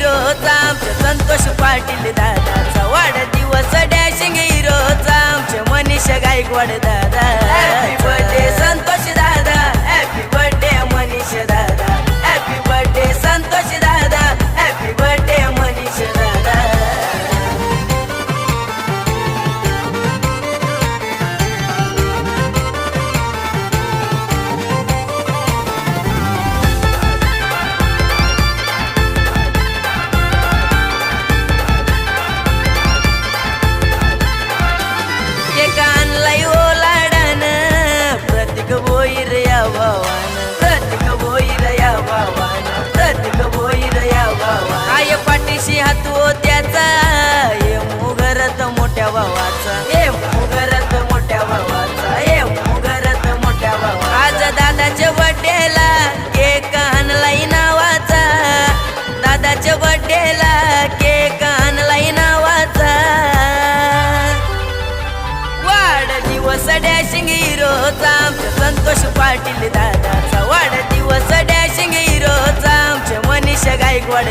हिरोचा. आमच्या संतोष पाटील दादाचा वाढदिवस डॅशिंग हिरोचा आमच्या मनीष गायकवाड दादा. मोठ्या भावाचा. ए मुगरत मोठ्या भावाचा. ए मुगरत मोठ्या भावा आज दादाच्या बड्डेला केक आणलाय नावाचा. दादाच्या बड्डेला केक आणलाय नावाचा. वाढदिवस डॅशिंग हिरोचा. आमच्या संतोष पाटील दादाचा. वाढदिवस डॅशिंग हिरोचा. आमच्या मनीष गायकवाड